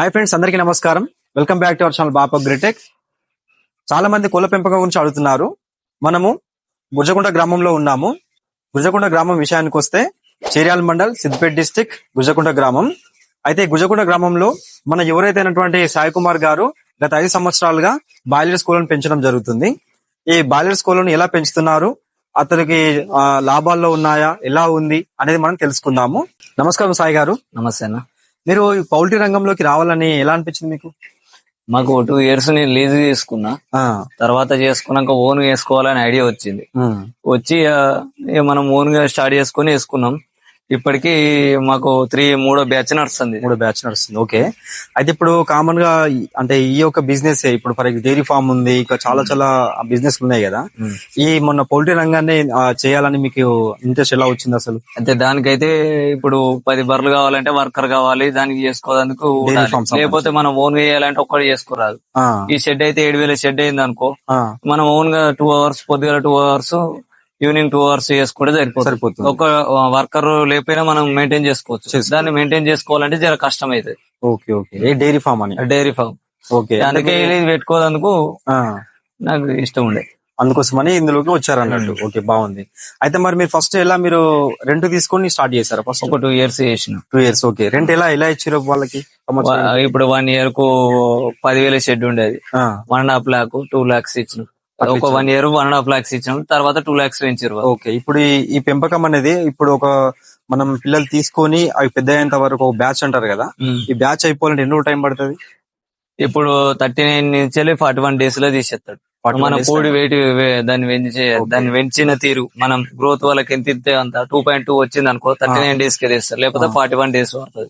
Hi friends అందరికీ నమస్కారం. Welcome back to our channel బాప గ్రిటెక్ చాలా మంది కోళ్ళ పెంపకం గురించి అడుగుతున్నారు. మనము గుజకొండ గ్రామంలో ఉన్నాము. గుజకొండ గ్రామం విషయానికి వస్తే చేర్యాల మండల్ సిద్దిపేట డిస్టిక్ గుజకొండ గ్రామం. అయితే గుజకొండ గ్రామంలో మన ఎవరైతేనటువంటి సాయి కుమార్ గారు గత ఐదు సంవత్సరాలుగా బాయిలర్ స్కూళ్ళను పెంచడం జరుగుతుంది. ఈ బాయిలర్ స్కూళ్ళను ఎలా పెంచుతున్నారు? అతనికి లాభాల్లో ఉన్నాయా? ఎలా ఉంది? అనేది మనం తెలుసుకుందాము. నమస్కారం సాయి గారు. నమస్తే అన్న. మీరు పౌల్ట్రీ రంగంలోకి రావాలని ఎలా అనిపించింది మీకు? మాకు టూ ఇయర్స్ నేను లీజ్ తీసుకున్నా ఆ, తర్వాత చేసుకున్నాక ఓన్ వేసుకోవాలని ఐడియా వచ్చింది. వచ్చి మనం ఓన్గా స్టార్ట్ చేసుకుని వేసుకున్నాం. ఇప్పటికి మాకు త్రీ మూడో బ్యాచ్ నడుస్తుంది. మూడో బ్యాచ్ నడుస్తుంది. ఓకే. అయితే ఇప్పుడు కామన్గా అంటే ఈ యొక్క బిజినెస్ ఇప్పుడు ఫర్ డైరీ ఫార్మ్ ఉంది ఇంకా చాలా చాలా బిజినెస్ ఉన్నాయి కదా. ఈ మొన్న పౌల్ట్రీ రంగాన్ని చేయాలని మీకు ఇంట్రెస్ట్ ఎలా వచ్చింది అసలు? అయితే దానికైతే ఇప్పుడు పది బర్రెలు కావాలంటే వర్కర్ కావాలి దానికి చేసుకోవడానికి. లేకపోతే మనం ఓన్గా చేయాలంటే ఒక్కటి చేసుకోరాదు. ఈ షెడ్ అయితే ఏడు వేల షెడ్ అయింది అనుకో మనం ఓన్గా టూ అవర్స్ పొద్దుగల two hours evening two hours చేసుకుంటే సరిపోతుంది. సరిపోతుంది. ఒక వర్కర్ లేకపోయినా మనం మెయింటైన్ చేసుకోవచ్చు. దాన్ని మెయింటైన్ చేసుకోవాలంటే జర కష్టం అవుతుంది ఓకే ఓకే. ఏ డైరీ ఫార్మ్ అని? Dairy farm. ఓకే. అందుకే ఇది పెట్టుకోదందుకు నాకు ఇష్టం ఉండే అందుకోసమని ఇందులోకి వచ్చారు అన్నట్టు ఓకే బాగుంది. అయితే మరి మీరు ఫస్ట్ ఎలా మీరు రెంట్ తీసుకొని స్టార్ట్ చేశారు ఫస్ట్ ఒక టూ ఇయర్స్ చేసిన. Two years okay. రెంట్ ఎలా ఎలా ఇచ్చారు వాళ్ళకి? ఇప్పుడు వన్ ఇయర్కు పదివేల షెడ్ ఉండేది. One and half lakh two lakhs ఇచ్చిన ఒక one year one and half lakhs ఇచ్చాం తర్వాత టూ లాక్స్ పెంచారు. ఓకే ఇప్పుడు ఈ- పెంపకం అనేది ఇప్పుడు ఒక మనం పిల్లలు తీసుకొని అవి పెద్ద అయ్యేంత వరకు ఒక బ్యాచ్ అంటారు కదా. ఈ బ్యాచ్ అయిపోవాలంటే ఎన్ని టైం పడుతుంది? ఇప్పుడు థర్టీ నైన్ నుంచి ఫార్టీ వన్ డేస్లో తీసేస్తాడు. 41 మన కోడి వెయిట్ దాన్ని పెంచే దాన్ని పెంచిన తీరు మనం గ్రోత్ వాళ్ళకి ఎంత ఇస్తే అంత టూ పాయింట్ టూ వచ్చింది అనుకో థర్టీ నైన్ డేస్కి తీస్తారు. లేకపోతే ఫార్టీ వన్ డేస్ పడుతుంది.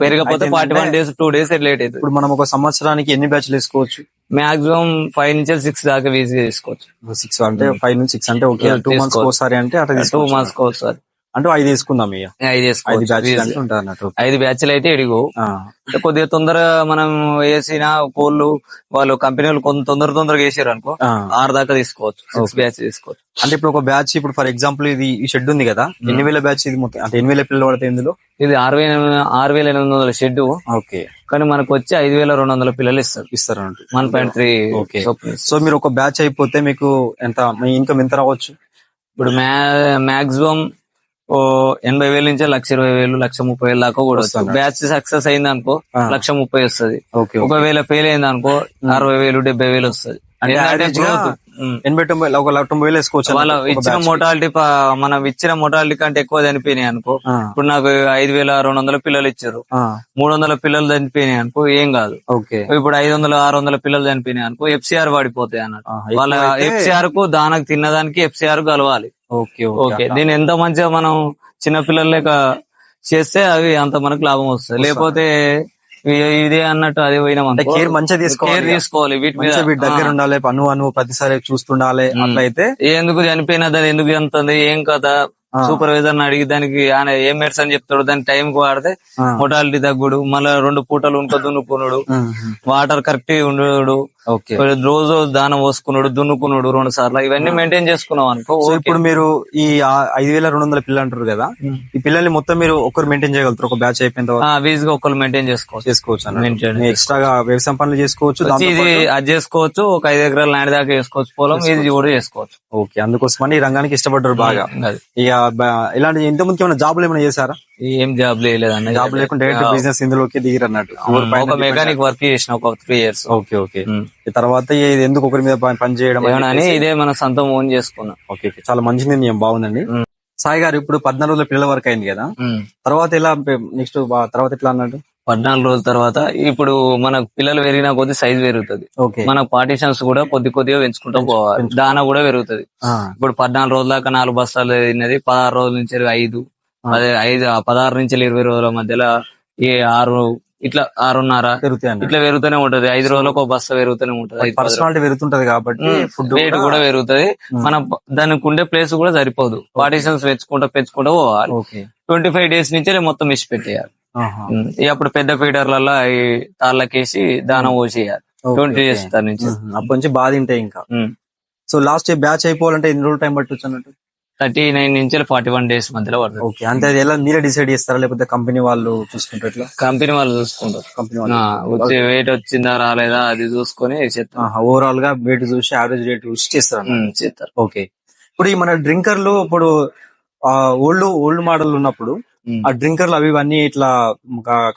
పెరగకపోతే అయితే forty one days two days late అవుతుంది. ఇప్పుడు మనం ఒక సంవత్సరానికి ఎన్ని బ్యాచ్లు వేసుకోవచ్చు? మాక్సిమం ఫైవ్ నుంచి సిక్స్ దాకా ఈజీగా తీసుకోవచ్చు. సిక్స్ అంటే ఫైవ్ నుంచి సిక్స్ అంటే ఓకే. Two months. ఒకసారి అంటే అట్లా టూ మంత్స్ ఒకసారి అంటే ఐదు తీసుకుందాం ఇక ఐదు అన్నట్టు. ఐదు బ్యాచ్లు అయితే ఎడిగో ఆ, కొద్దిగా తొందరగా మనం వేసిన కోళ్ళు వాళ్ళు కంపెనీ వాళ్ళు కొంత తొందర తొందరగా వేసారు అనుకో. ఆరు దాకా తీసుకోవచ్చు. బ్యాచ్ తీసుకోవచ్చు అంటే ఇప్పుడు ఒక బ్యాచ్ ఇప్పుడు ఫర్ ఎగ్జాంపుల్ ఇది ఈ షెడ్ ఉంది కదా ఎన్ని వేల బ్యాచ్ ఇది మొత్తం? అంటే ఎన్ని వేల పిల్లలు పడతాయి ఇందులో? ఇది ఆరు వేల ఆరు వేల ఎనిమిది వందల షెడ్ ఓకే. కానీ మనకు వచ్చి ఐదు వేల రెండు వందల పిల్లలు ఇస్తారు. ఇస్తారు one point three okay. So మీరు ఒక బ్యాచ్ అయిపోతే మీకు ఎంత మీ ఇన్కమ్ ఎంత రావచ్చు? ఇప్పుడు మాక్సిమం ఓ ఎనభై వేల నుంచి లక్ష ఇరవై వేలు లక్ష ముప్పై వేలు దాకా కూడా వస్తుంది బ్యాచ్ సక్సెస్ అయింది అనుకో. లక్ష ముప్పై వస్తుంది. ఒకవేళ ఫెయిల్ అయింది అనుకో అరవై వేలు డెబ్బై వేలు వస్తుంది. ఎనభై తొంభై ఒక ల- తొంభై వేలు వేసుకోవచ్చు వాళ్ళ ఇచ్చిన. మోటాలిటీ మనం ఇచ్చిన మోటాలిటీ కంటే ఎక్కువ చనిపోయినాయి అనుకో ఇప్పుడు నాకు ఐదు వేల రెండు వందల పిల్లలు ఇచ్చారు. మూడు వందల పిల్లలు చనిపోయినాయి అనుకో ఏం కాదు. ఇప్పుడు ఐదు వందల ఆరు వందల పిల్లలు చనిపోయినాయి అనుకో ఎఫ్సిఆర్ పడిపోతాయి అన్నట్టు. వాళ్ళ ఎఫ్సిఆర్కు దానికి తిన్నదానికి ఎఫ్సిఆర్ కలవాలి. Okay okay. దీని ఎంత మంచిగా మనం చిన్న పిల్లల లెక్క చేస్తే అవి అంత మనకు లాభం వస్తుంది. లేకపోతే ఇదే అన్నట్టు అదే పోయినాం కేర్ మంచిగా తీసుకోవాలి కేర్ తీసుకోవాలి. వీటి మీద. దగ్గర ఉండాలి. పన్ను అను ప్రతిసారి చూస్తుండాలి. అట్లయితే ఎందుకు చనిపోయినా దాని ఎందుకు చనిపోతుంది ఏం కదా. సూపర్వైజర్ అడిగి దానికి ఆయన ఏం మెడిసిన్ చెప్తాడు? దాని టైం కు వాడితే. మొటాలిటీ తగ్గుడు. మళ్ళా రెండు పూటలు ఉంక దున్నుకున్నాడు ఉమ్, వాటర్ కరెక్ట్ ఉండడు. రోజు దానం పోసుకున్నాడు దున్నుకున్నాడు రెండు సార్లు. ఇవన్నీ మెయింటైన్ చేసుకున్నాం అనుకో. ఇప్పుడు మీరు ఈ ఐదు వేల రెండు వందల పిల్లలు అంటారు కదా ఈ పిల్లల్ని మొత్తం మీరు ఒక్కరు మెయింటైన్ చేయగలుగుతారు? ఒక బ్యాచ్ అయిపోయిన తర్వాత? ఆ, వీజ్గా ఒకళ్ళు మెయింటైన్ చేసుకోవచ్చు చేసుకోవచ్చు. ఎక్స్ట్రాగా వ్యవసాయం పనులు చేసుకోవచ్చు ఇది అది చేసుకోవచ్చు ఒక ఐదు ఎకరాల ల్యాండ్ దాకా చేసుకోవచ్చు పొలం ఇది కూడా చేసుకోవచ్చు. ఓకే అందుకోసమని ఈ రంగానికి ఇష్టపడ్డారు బాగా. ఇక ఇలాంటి ఇంత ముందుకు ఏమైనా జాబులు ఏమైనా చేశారా? ఏం జాబ్ లేదన్న జాబ్ లేకుండా డైరెక్ట్ బిజినెస్ ఇందులోకి దిగిరు అన్నట్టు. ఎవరి పైన ఒక మెకానిక్ వర్క్ చేసిన ఒక త్రీ ఇయర్స్ ఓకే ఓకే. తర్వాత ఇది ఎందుకు ఒకరి మీద పని- చేయడం అని ఇదే మన సొంతం ఓన్ చేసుకున్నాం. ఓకే. చాలా మంచి నిర్ణయం బాగుందండి. సాయి గారు ఇప్పుడు పద్నాలుగు రోజుల పిల్లల వరకు అయింది కదా? తర్వాత ఎలా నెక్స్ట్ తర్వాత ఎట్లా అన్నట్టు పద్నాలుగు రోజుల తర్వాత ఇప్పుడు మన పిల్లలు పెరిగిన కొద్ది సైజ్ పెరుగుతుంది. మన పార్టీషన్స్ కూడా కొద్ది కొద్దిగా పెంచుకుంటూ పోవాలి. దానా కూడా పెరుగుతుంది. ఇప్పుడు పద్నాలుగు రోజుల దాకా నాలుగు బస్తాలు తిన్నది పదహారు రోజుల నుంచి ఐదు. అదే ఐదు పదహారు నుంచి ఇరవై రోజుల మధ్యలో ఈ ఆరు ఇట్లా ఆరున్నర పెరుగుతాయి ఇట్లా పెరుగుతూనే ఉంటది. ఐదు రోజులకు ఒక బస్తా పెరుగుతూనే ఉంటది. పర్సనాలిటీ పెరుగుతుంటది కాబట్టి ఫుడ్ రేట్ కూడా పెరుగుతది. మన దానికి ఉండే ప్లేస్ కూడా సరిపోదు. పార్టీషన్స్ పెంచుకుంటా పెంచుకుంటా పోవాలి. ట్వంటీ ఫైవ్ డేస్ నుంచి మొత్తం మిస్ పెట్టేయాలి. అప్పుడు పెద్ద ఫీడర్లలో ఈ తాళ్ళకేసి దానం పోసేయాలి. ట్వంటీ. డేస్ దాని నుంచి. అప్పటి నుంచి బాధ ఇంకా. సో లాస్ట్ బ్యాచ్ అయిపోవాలంటే ఎన్ని రోజులు టైం పట్టొచ్చు అన్నట్టు? థర్టీ నైన్ నుంచి ఫార్టీ వన్ డేస్ మధ్యలో పడుతుంది. ఓకే అంటే అది ఎలా మీరే డిసైడ్ చేస్తారా? లేకపోతే కంపెనీ వాళ్ళు చూసుకుంటారు ఎట్లా కంపెనీ వాళ్ళు చూసుకుంటారు. కంపెనీ వచ్చే వెయిట్ వచ్చిందా రాలేదా అది చూసుకొని ఓవరాల్గా వెయిట్ చూసి యావరేజ్ రేట్ చూసి చేస్తారు చేస్తారు. ఓకే. ఇప్పుడు ఈ మన డ్రింకర్లు ఇప్పుడు ఓల్డ్ ఓల్డ్ మోడల్ ఉన్నప్పుడు. ఆ డ్రింకర్లు అవి ఇవన్నీ ఇట్లా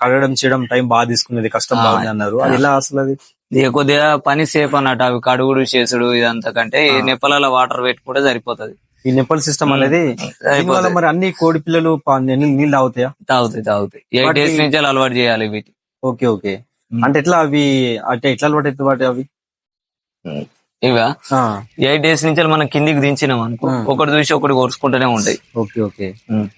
కడగడం చేయడం టైం బాగా తీసుకునేది కష్టం. బాగుంది అన్నారు. అది ఎలా అసలు అది? ఇక కొద్దిగా పని సేఫ్ అన్నట్టు అవి కడుగుడు చేసుడు ఇదంతా కంటే నెప్పలలో వాటర్ పెట్టుకుంటే సరిపోతది. ఈ నెపల్ సిస్టమ్ అనేది దీనివల్ల. మరి అన్ని కోడి పిల్లలు పా- నీళ్ళు నీళ్ళు తాగుతాయా? తాగుతాయి తాగుతాయి. ఎయిట్ వాటి- డేస్ నుంచి అలవాటు చేయాలి వీటి. Okay okay. అంటే ఎట్లా అవి అంటే ఎట్లా అలవాటు అవుతుంది వాటి అవి? ఇవ? ఆ, ఎయిట్ డేస్ నుంచి మనం కిందికి దించినాం అనుకో. ఒకటి చూసి ఒకటి కొరుచుకుంటూనే ఉంటాయి. Okay okay.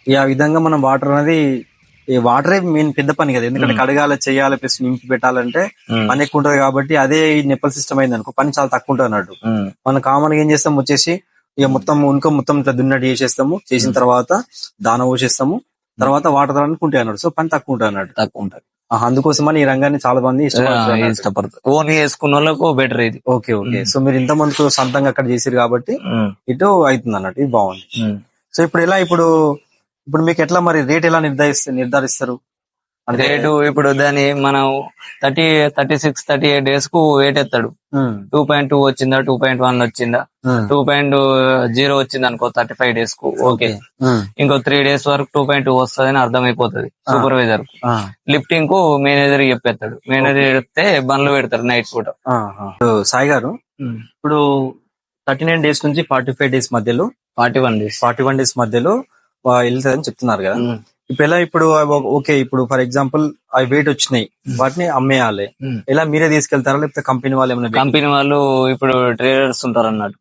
ఈ ఆ విధంగా మనం వాటర్ అనేది ఈ వాటరే మెయిన్ పెద్ద పని కదా. ఎందుకంటే కడగాలి చేయాలి ప్లస్ నింపి పెట్టాలంటే. పని ఎక్కువ ఉంటది కాబట్టి అదే ఈ నెప్పల్ సిస్టమ్ అయింది అనుకో పని చాలా తక్కువ ఉంటుంది అన్నట్టు. మనం కామన్గా ఏం చేస్తాం వచ్చేసి ఇక మొత్తం ఉనుక మొత్తం ఇట్లా దున్నట్టు చేసేస్తాము. చేసిన తర్వాత దాన పోసేస్తాము. తర్వాత వాటర్ అనుకుంటే అన్నాడు. సో పని తక్కువ ఉంటుంది అన్నట్టు తక్కువ ఉంటది. ఆహా, అందుకోసమని ఈ రంగాన్ని చాలా మంది ఇష్టపడతారు. ఓన్ చేసుకున్న వాళ్ళకు బెటర్ ఇది. Okay okay. సో మీరు ఇంత మందికి సొంతంగా అక్కడ చేసారు కాబట్టి ఇటు అవుతుంది అన్నట్టు ఇది బాగుంది. సో ఇప్పుడు ఎలా ఇప్పుడు ఇప్పుడు మీకు ఎట్లా మరి రేట్ ఎలా నిర్ధారిస్తారు నిర్ధారిస్తారు? రేటు ఇప్పుడు దాని మనం thirty thirty six thirty eight డేస్కు weight ఎత్తాడు టూ పాయింట్ టూ వచ్చిందా? టూ పాయింట్ వన్ వచ్చిందా? టూ పాయింట్ జీరో వచ్చింది అనుకో థర్టీ ఫైవ్ డేస్కు ఓకే ఇంకో త్రీ డేస్ వరకు టూ పాయింట్ టూ వస్తుంది అర్థమైపోతుంది సూపర్వైజర్ లిఫ్టింగ్కు. మేనేజర్ చెప్పేస్తాడు. మేనేజర్ చెప్తే బండ్లు పెడతారు నైట్ పూట. సాయి గారు ఇప్పుడు థర్టీ నైన్ డేస్ నుంచి ఫార్టీ ఫైవ్ డేస్ మధ్యలో forty one days forty one days మధ్యలో ఆ, వెళ్తారని చెప్తున్నారు కదా. ఇప్పుడు ఎలా ఇప్పుడు ఓకే ఇప్పుడు ఫర్ ఎగ్జాంపుల్ అవి వెయిట్ వచ్చినాయి. వాటిని అమ్మేయాలి. ఉమ్. ఎలా మీరే తీసుకెళ్తారా? లేకపోతే కంపెనీ వాళ్ళు ఏమైనా కంపెనీ వాళ్ళు ఇప్పుడు ట్రేడర్స్ ఉంటారు అన్నట్టు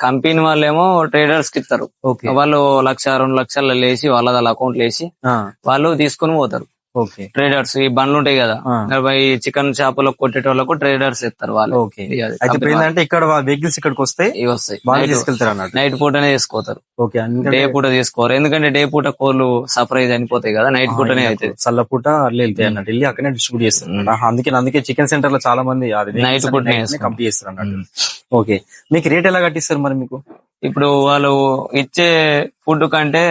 కంపెనీ వాళ్ళేమో ట్రేడర్స్కి ఇస్తారు వాళ్ళు లక్ష రెండు లక్షలు లేసి వాళ్ళ వాళ్ళ అకౌంట్ లేసి వాళ్ళు తీసుకుని పోతారు. ట్రేడర్స్ ఈ బండ్లు ఉంటాయి కదా. ఈ చికెన్ షాపులకు కొట్టేటోళ్ళకు ట్రేడర్స్ ఇస్తారు వాళ్ళు. అయితే ఏంటంటే ఇక్కడ వెహికల్స్ ఇక్కడికి వస్తే ఇవి వస్తాయి. వాళ్ళు నైట్ తీసుకెళ్తారు అన్నట్టు. నైట్ పూటనే తీసుకోతారు డే పూట తీసుకోరు. ఎందుకంటే డే పూట కోళ్ళు సర్ప్రైజ్ చనిపోతాయి కదా నైట్ పూటనే అవుతుంది చల్లపూట అట్లా వెళ్తాయి అన్నట్టు. వెళ్ళి అక్కడనే డిస్ట్రిబ్యూట్ చేస్తారు. అందుకే అందుకే చికెన్ సెంటర్లో చాలా మంది పూటనే చేస్తారు. కంప్లీట్ చేస్తారు అన్నట్టు. ఓకే. మీకు రేట్ ఎలా కట్టిస్తారు మరి మీకు? ఇప్పుడు వాళ్ళు ఇచ్చే ఫుడ్ కంటే.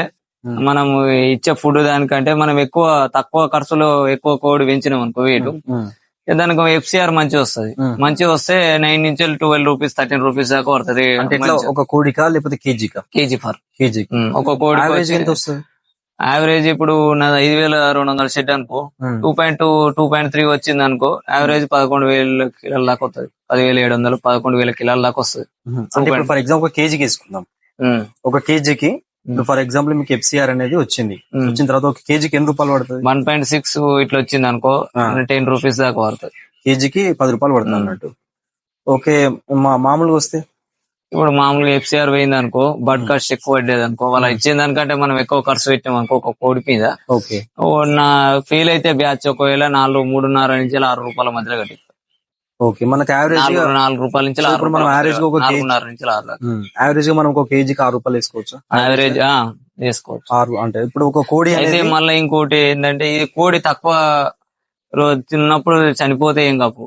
మనం ఇచ్చే ఫుడ్ దానికంటే మనం ఎక్కువ తక్కువ ఖర్చులో ఎక్కువ కోడి పెంచినాం అనుకో ఉమ్, దానికి ఎఫ్సిఆర్ మంచి వస్తుంది. మంచి వస్తే నైన్ నుంచి ట్వెల్వ్ రూపీస్ థర్టీన్ రూపీస్ దాకా పడుతుంది. అంటే ఒక కోడికా? లేకపోతే కేజీకా? KG for. కేజీ. ఒక కోడి ఎంత వస్తుంది? యావరేజ్ ఇప్పుడు నా ఐదు వేల రెండు వందల షెడ్ అనుకో. Two point two two point three వచ్చింది అనుకో యావరేజ్ పదకొండు వేల కిలోల దాకా వస్తుంది. పదివేల ఏడు వందలు పదకొండు వేల కిలోల దాకా వస్తుంది. ఫర్ ఎగ్జాంపుల్ కేజీకి తీసుకుందాం ఒక కేజీకి ఫర్ ఎగ్జాంపుల్ మీకు ఎఫ్సిఆర్ అనేది వచ్చింది. వచ్చిన తర్వాత ఒక కేజీకి ఎన్ని రూపాయలు పడుతుంది? వన్ పాయింట్ సిక్స్ ఇట్లా వచ్చింది అనుకో. టెన్ రూపీస్ దాకా పడుతుంది. కేజీకి పది రూపాయలు పడుతుంది. అన్నట్టు. ఓకే మా మామూలుగా వస్తే? ఇప్పుడు మామూలుగా ఎఫ్సిఆర్ పోయింది అనుకో బడ్ కాస్ట్ ఎక్కువ పడ్డది అనుకో వాళ్ళ ఇచ్చిన దానికంటే మనం ఎక్కువ ఖర్చు పెట్టాం అనుకో ఒక కోడి మీద. ఓకే. నా ఫీల్ అయితే బ్యాచ్ ఒకవేళ నాలుగు మూడున్నర నుంచి ఆరు రూపాయల మధ్యలో కట్టి ఓకే మనకు యావరేజ్ నాలుగు నాలుగు రూపాయల నుంచి ఇప్పుడు మనం average గా ఒక కేజీ- నాలుగున్నర నుంచి ఆరు దాకా యావరేజ్గా మనం ఒక కేజీకి ఆరు రూపాయలు వేసుకోవచ్చు. యావరేజ్ ఆ వేసుకోవచ్చు. ఆరు అంటే ఇప్పుడు ఒక కోడి అయితే అనేది మళ్ళీ ఇంకోటి ఏంటంటే ఇది కోడి తక్కువ రోజు తిన్నప్పుడు చనిపోతే ఏం కాపు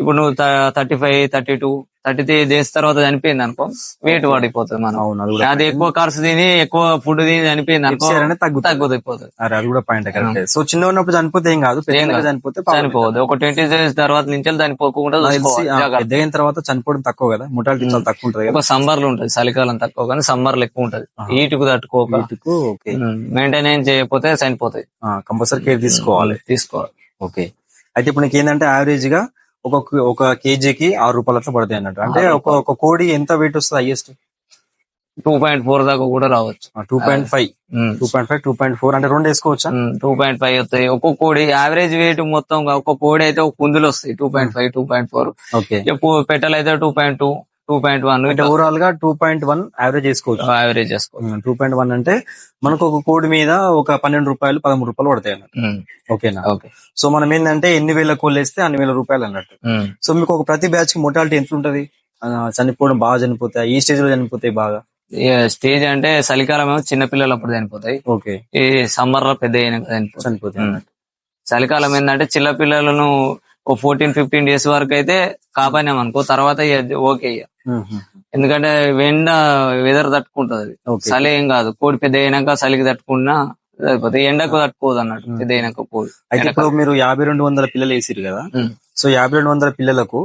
ఇప్పుడు నువ్వు thirty five thirty two thirty three days తర్వాత చనిపోయింది అనుకో వెయిట్ పడిపోతుంది మనం. అది ఎక్కువ ఖర్చు తిని ఎక్కువ ఫుడ్ తిని చనిపోయింది అనుకో తగ్గుతుంది. అది కూడా పాయింట్ సో చిన్న ఉన్నప్పుడు చనిపోతే ఏం కాదు. చనిపోతే. చనిపోవద్దు ఒక ట్వంటీ డేస్ తర్వాత నుంచి చనిపోకుండా. పెద్దగైన తర్వాత చనిపోవడం తక్కువ కదా ముటాలిటీ చాలా తక్కువ ఉంటది ఒక సమ్మర్లు ఉంటది చలికాలం తక్కువ కానీ సమ్మర్లు ఎక్కువ ఉంటది ఆహా. ఈటుకు తట్టుకోక. మెయింటెనెన్స్ చేయకపోతే చనిపోతాయి. కంపల్సరీ కేర్ తీసుకోవాలి. తీసుకోవాలి. ఓకే. అయితే ఇప్పుడు నీకు ఏంటంటే యావరేజ్గా ఒక ఒక కేజీకి ఆరు రూపాయలు అట్లా పడతాయి అన్నట్టు. అంటే ఒక ఒక కోడి ఎంత వెయిట్ వస్తుంది హైయెస్ట్ టూ పాయింట్ ఫోర్ దాకా కూడా రావచ్చు. Two point five two point five two point four అంటే రెండు వేసుకోవచ్చా? టూ పాయింట్ ఫైవ్ వస్తాయి. ఒక్కొక్క కోడి యావరేజ్ వెయిట్ మొత్తం ఒక్కొక్క కోడి అయితే ఒక కుందులు వస్తాయి. Two point five two point four okay. పెట్టెలు అయితే two point two two point one అంటే ఓవరాల్గా టూ పాయింట్ వన్ యావరేజ్ వేసుకోవచ్చు యావరేజ్ చేసుకోవచ్చు. టూ పాయింట్ వన్ అంటే మనకు ఒక కోడి మీద ఒక పన్నెండు రూపాయలు పదమూడు రూపాయలు పడతాయి అన్నట్టు. ఓకేనా? ఓకే. సో మనం ఏంటంటే ఎన్ని వేల కోళ్ళు వేస్తే అన్ని వేల రూపాయలు అన్నట్టు. సో మీకు ఒక ప్రతి బ్యాచ్కి మొటాలిటీ ఎంత ఉంటది చనిపోవడం బాగా చనిపోతాయి. ఈ స్టేజ్లో చనిపోతాయి బాగా? స్టేజ్ అంటే చలికాలం ఏమో చిన్న పిల్లలు అప్పుడు చనిపోతాయి. ఓకే. ఈ సమ్మర్లో పెద్ద చనిపోతాయి. చలికాలం ఏంటంటే చిన్న పిల్లలను ఒక ఫోర్టీన్ ఫిఫ్టీన్ డేస్ వరకు అయితే కాపాడినాం అనుకో తర్వాత ఓకే. ఎందుకంటే ఎండ వెదర్ తట్టుకుంటది. అది చలి ఏం కాదు. కోడి పెద్ద అయినాక చలికి తట్టుకున్నా సరిపోతుంది. ఎండకు తట్టుకోదు అన్నట్టు. పెద్ద అయినాక కోడి. అయితే ఇప్పుడు మీరు యాభై రెండు వందల పిల్లలు వేసిరు కదా. సో యాభై రెండు వందల పిల్లలకు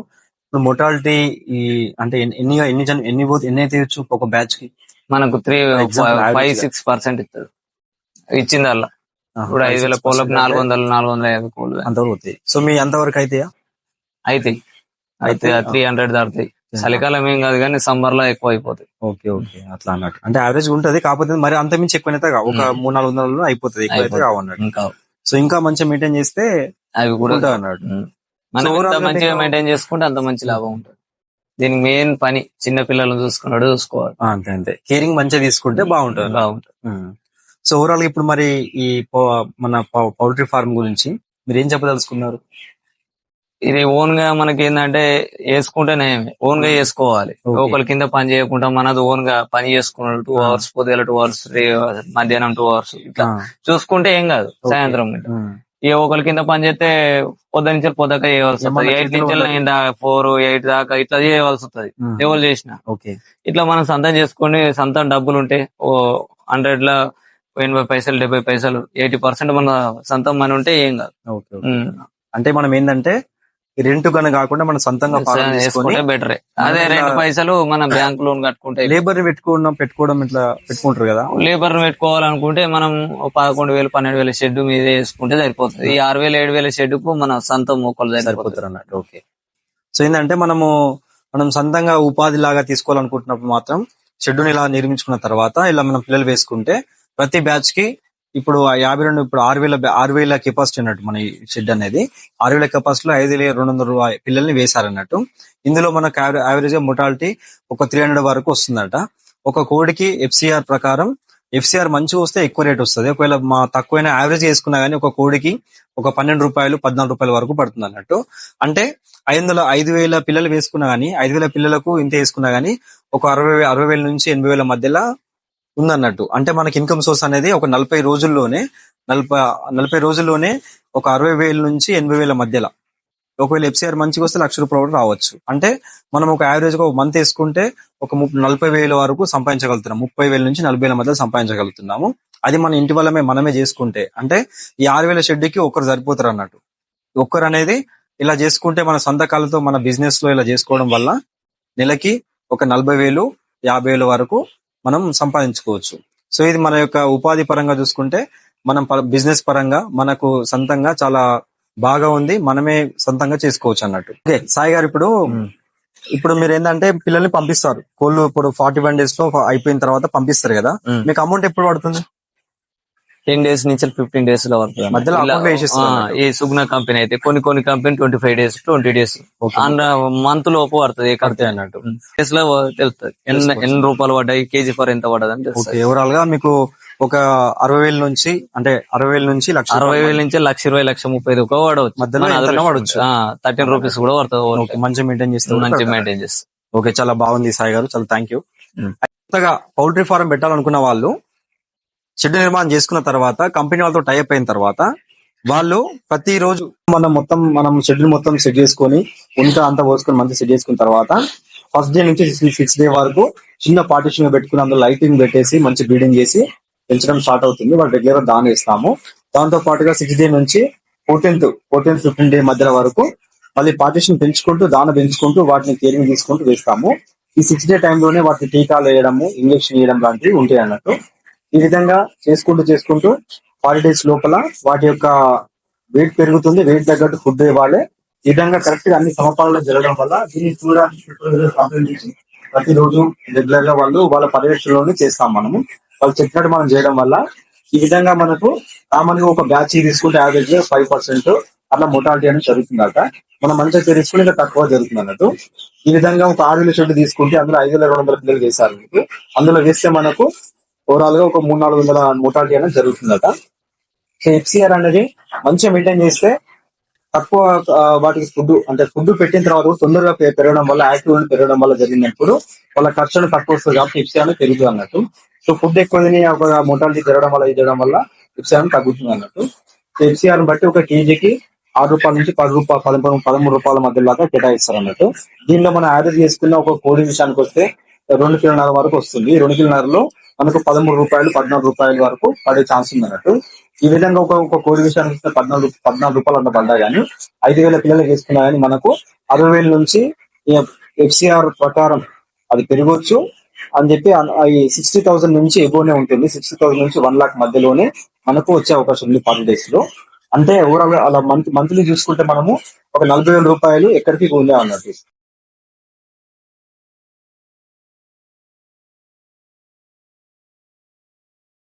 ఇప్పుడు మొటాలిటీ ఈ అంటే ఎన్ని ఎన్ని జన్ ఎన్ని పోతే ఎన్ని అయితే ఒక బ్యాచ్కి? మనకు త్రీ ఫైవ్. సిక్స్ పర్సెంట్ ఇస్తుంది ఇచ్చింది అలా ఇప్పుడు ఐదు వేల 5-6% కోళ్ళకు నాలుగు వందలు నాలుగు వందల యాభై కోళ్ళు. అంతవరకు అవుతాయి సో మీ అంతవరకు అయితే అయితే అయితే అయితే, త్రీ హండ్రెడ్ దాటుతాయి. చలికాలం ఏం కాదు కానీ సమ్మర్లో ఎక్కువ అయిపోతాయి. Okay okay. అట్లా అన్నట్టు. అంటే యావరేజ్ ఉంటది కాకపోతే మరి అంత మించి ఎక్కువైతే కావు ఒక. మూడు నాలుగు వందలలో అయిపోతుంది ఎక్కువైతే అయిపోతుంది. కావు అన్నట్టు. ఇంకా సో ఇంకా మంచిగా మెయింటైన్ చేస్తే అవి కూడా అన్నట్టు. మనం ఎంత మంచిగా మెయింటైన్ చేసుకుంటే అంత మంచి లాభం ఉంటుంది. దీనికి మెయిన్ పని చిన్న పిల్లలను చూసుకున్నాడు చూసుకోవాలి. అంతే అంతే. కేరింగ్ మంచిగా తీసుకుంటే బాగుంటుంది. బాగుంటుంది. సో ఓవరాల్గా ఇప్పుడు మరి ఈ మన పౌల్ట్రీ ఫార్మ్ గురించి మీరు ఏం చెప్పదలుచుకున్నారు? ఇది ఓన్గా మనకి ఏంటంటే వేసుకుంటేనే ఓన్గా చేసుకోవాలి Okay. ఒకరి కింద పని చేయకుండా మనది ఓన్గా పని చేసుకున్నాడు టూ Ah. అవర్స్ పొద్దుగల టూ అవర్స్ మధ్యాహ్నం టూ అవర్స్ ఇట్లా ఆ, చూసుకుంటే ఏం కాదు. సాయంత్రం ఏ ఒకరి కింద పని చేస్తే పొద్దు నుంచి పొద్దుక చేయవలసి వస్తుంది. ఎయిట్ నుంచి. ఫోర్ ఎయిట్ దాకా ఇట్లా చేయవలసి వస్తుంది. ఎవరు చేసిన. ఇట్లా మనం సొంతం చేసుకొని సొంతం డబ్బులు ఉంటే ఓ హండ్రెడ్ లా ఎనభై పైసలు డెబ్బై పైసలు ఎయిటీ పర్సెంట్ మన సొంతం మనీ ఉంటే ఏం కాదు. అంటే మనం ఏంటంటే రెంట్ కన్నా కాకుండా మనం సొంతంగా వేసుకుంటే బెటరే అదే రెండు పైసలు మన బ్యాంక్ లోన్ కట్టుకుంటే లేబర్ని పెట్టుకోవడం పెట్టుకోవడం ఇట్లా పెట్టుకుంటారు కదా? లేబర్ పెట్టుకోవాలనుకుంటే మనం పదకొండు వేలు పన్నెండు వేల షెడ్ మీద వేసుకుంటే సరిపోతుంది. ఈ ఆరు వేలు ఏడు వేల షెడ్కు మన సొంత మొక్కలు సరిపోతారు అన్నట్టు ఓకే. సో ఏంటంటే మనము మనం సొంతంగా ఉపాధి లాగా తీసుకోవాలనుకుంటున్నప్పుడు మాత్రం షెడ్యూల్ ఇలా నిర్మించుకున్న తర్వాత ఇలా మనం పిల్లలు వేసుకుంటే ప్రతి బ్యాచ్కి ఇప్పుడు ఆ యాభై రెండు ఇప్పుడు ఆరు వేల ఆరు వేల కెపాసిటీ అన్నట్టు మన ఈ షెడ్ అనేది. ఆరు వేల కెపాసిటీలో ఐదు వేల రెండు వందల రూపాయ పిల్లల్ని వేశారన్నట్టు. ఇందులో మనకు యావరేజ్గా మొటాలిటీ ఒక త్రీ హండ్రెడ్ వరకు వస్తుందట. ఒక కోడికి ఎఫ్సిఆర్ ప్రకారం ఎఫ్సిఆర్ మంచిగా వస్తే ఎక్కువ రేట్ వస్తుంది. ఒకవేళ మా తక్కువైన యావరేజ్ వేసుకున్నా కానీ ఒక కోడికి ఒక పన్నెండు రూపాయలు పద్నాలుగు రూపాయల వరకు పడుతుంది అన్నట్టు అంటే ఐదు వందల ఐదు వేల పిల్లలు వేసుకున్నా కానీ ఐదు వేల పిల్లలకు ఇంత వేసుకున్నా కానీ ఒక అరవై అరవై వేల నుంచి ఎనభై వేల మధ్యలో ఉందన్నట్టు. అంటే మనకి ఇన్కమ్ సోర్స్ అనేది ఒక నలభై రోజుల్లోనే నలభై నలభై రోజుల్లోనే ఒక అరవై వేల నుంచి ఎనభై వేల మధ్యలో. ఒకవేళ ఎఫ్సిఆర్ మంచిగా వస్తే లక్ష రూపాయలు రావచ్చు. అంటే మనం ఒక యావరేజ్గా ఒక మంత్ వేసుకుంటే ఒక ముప్పై నలభై వేల వరకు సంపాదించగలుగుతున్నాం. ముప్పై వేల నుంచి నలభై వేల మధ్య సంపాదించగలుగుతున్నాము. అది మన ఇంటి వల్లమే మనమే చేసుకుంటే. అంటే ఈ ఆరు వేల షెడ్కి ఒకరు సరిపోతారు అన్నట్టు. ఒక్కరు అనేది ఇలా చేసుకుంటే మన సంతకాలతో మన బిజినెస్లో ఇలా చేసుకోవడం వల్ల నెలకి ఒక నలభై వేలు యాభై వేల వరకు మనం సంపాదించుకోవచ్చు. సో ఇది మన యొక్క ఉపాధి పరంగా చూసుకుంటే మనం బిజినెస్ పరంగా మనకు సొంతంగా చాలా బాగా ఉంది మనమే సొంతంగా చేసుకోవచ్చు అన్నట్టు. ఓకే సాయి గారు ఇప్పుడు ఇప్పుడు మీరు ఏంటంటే పిల్లల్ని పంపిస్తారు. కోళ్ళు ఇప్పుడు ఫార్టీ వన్ డేస్లో అయిపోయిన తర్వాత పంపిస్తారు కదా. మీకు అమౌంట్ ఎప్పుడు పడుతుంది? టెన్ డేస్ నుంచి ఫిఫ్టీన్ డేస్లో వరకు మధ్యలో. ఈ సుగ్న కంపెనీ అయితే కొన్ని కొన్ని company twenty five days twenty days. Okay. Month లోపు పడుతుంది ఏ అన్నట్టు. డేస్లో తెలుస్తుంది ఎన్ని ఎన్ని రూపాయలు పడ్డాయి కేజీ ఫర్ ఎంత పడ్డది అని ఓకే తెలుస్తుంది. ఓవరాల్గా మీకు ఒక అరవై వేల నుంచి అంటే అరవై వేల నుంచి లక్ష అరవై వేల నుంచి లక్ష ఇరవై లక్ష ముప్పై ఐదు కూడా పడవచ్చు. మధ్యలో ఎంతైనా. ఆ, థర్టీన్ రూపీస్ కూడా పడుతుంది మంచిగా మెయింటైన్ చేస్తే మంచి మెయింటైన్ చేస్తుంది ఓకే చాలా బాగుంది సాయి గారు చాలా థ్యాంక్ యూ. కొత్తగా పౌల్ట్రీ ఫారం పెట్టాలనుకున్న వాళ్ళు షెడ్ నిర్మాణం చేసుకున్న తర్వాత కంపెనీ వాళ్ళతో టైప్ అయిన తర్వాత వాళ్ళు ప్రతి రోజు మనం మొత్తం మనం షెడ్ మొత్తం సెట్ చేసుకొని ఉంట అంతా పోసుకొని మంచి సెట్ చేసుకున్న తర్వాత ఫస్ట్ డే నుంచి సిక్స్ డే వరకు చిన్న పార్టీషన్ పెట్టుకుని అందులో లైటింగ్ పెట్టేసి మంచి బీడింగ్ చేసి పెంచడం స్టార్ట్ అవుతుంది. వాళ్ళు రెగ్యులర్ దాని ఇస్తాము దాంతో పాటుగా సిక్స్ డే నుంచి ఫోర్టీన్త్ ఫోర్టీన్త్ ఫిఫ్టీన్ డే మధ్యలో వరకు మళ్ళీ పార్టీషన్ పెంచుకుంటూ దాన పెంచుకుంటూ వాటిని కేరింగ్ తీసుకుంటూ వేస్తాము. ఈ సిక్స్ డే టైంలోనే వాటిని టీకాలు వేయడము ఇంజక్షన్ వేయడం లాంటివి ఉంటాయి అన్నట్టు. ఈ విధంగా చేసుకుంటూ చేసుకుంటూ ఫార్టీ డేస్ లోపల వాటి యొక్క వెయిట్ పెరుగుతుంది. వెయిట్ తగ్గట్టు ఫుడ్ ఇవ్వాలి. ఈ విధంగా కరెక్ట్గా అన్ని సమపాలలో జరగడం వల్ల దీన్ని చూడడానికి ప్రతిరోజు రెగ్యులర్గా వాళ్ళు వాళ్ళ పర్యవేక్షణలోనే చేస్తాం మనము. వాళ్ళు చెప్పినట్టు మనం చేయడం వల్ల ఈ విధంగా మనకు కామన్ ఒక బ్యాచ్ తీసుకుంటే యావరేజ్గా ఫైవ్ పర్సెంట్ అట్లా మొటాలిటీ అనేది జరుగుతుందట. మనం మంచిగా తీసుకుంటే ఇంకా తక్కువ జరుగుతుంది అన్నట్టు. ఈ విధంగా ఒక ఆరు వేల తీసుకుంటే అందులో ఐదు వేల రెండు వందల పిల్లలు వేశారు అందులో వేస్తే మనకు ఓవరాల్గా ఒక మూడు నాలుగు వందల మోటాలిటీ అనేది జరుగుతుందట. సో ఎఫ్సిఆర్ అనేది మంచిగా మెయింటైన్ చేస్తే తక్కువ వాటికి ఫుడ్ అంటే ఫుడ్ పెట్టిన తర్వాత కూడా తొందరగా పెరగడం వల్ల యాక్టివ్ పెరగడం వల్ల జరిగినప్పుడు వాళ్ళ ఖర్చులు తక్కువ వస్తుంది కాబట్టి ఎఫ్సిఆర్ పెరుగుతుంది అన్నట్టు. సో ఫుడ్ ఎక్కువ తిని ఒక మోటాలిటీ పెరగడం వల్ల ఇది వల్ల ఎఫ్సిఆర్ తగ్గుతుంది అన్నట్టు. సో ఎఫ్సిఆర్ బట్టి ఒక కేజీకి ఆరు రూపాయల నుంచి పది రూపాయలు పదమూడు పదమూడు రూపాయల మధ్య దాకా కేటాయిస్తారు అన్నట్టు. దీనిలో మనం యాడ్ చేసుకున్న ఒక కోడి విషయానికి వస్తే రెండు కిలోన్నర వరకు వస్తుంది. రెండు కిలోన్నరలో మనకు పదమూడు రూపాయలు పద్నాలుగు రూపాయల వరకు పడే ఛాన్స్ ఉంది అన్నట్టు ఈ విధంగా ఒక ఒక కోడి విషయానికి వస్తే పద్నాలుగు పద్నాలుగు రూపాయలు అంత పడ్డా కానీ ఐదు వేల పిల్లలు వేసుకున్నా కానీ మనకు అరవై వేల నుంచి ఎఫ్సిఆర్ ప్రకారం అది పెరగొచ్చు అని చెప్పి ఈ సిక్స్టీ థౌసండ్ నుంచి ఎబోనే ఉంటుంది. సిక్స్టీ థౌసండ్ నుంచి వన్ లాక్ మధ్యలోనే మనకు వచ్చే అవకాశం ఉంది ఫార్టీ డేస్లో అంటే ఓవరాల్ అలా మంత్ మంత్లీ చూసుకుంటే మనము ఒక నలభై వేల రూపాయలు ఎక్కడికి ఉండే అన్నట్టు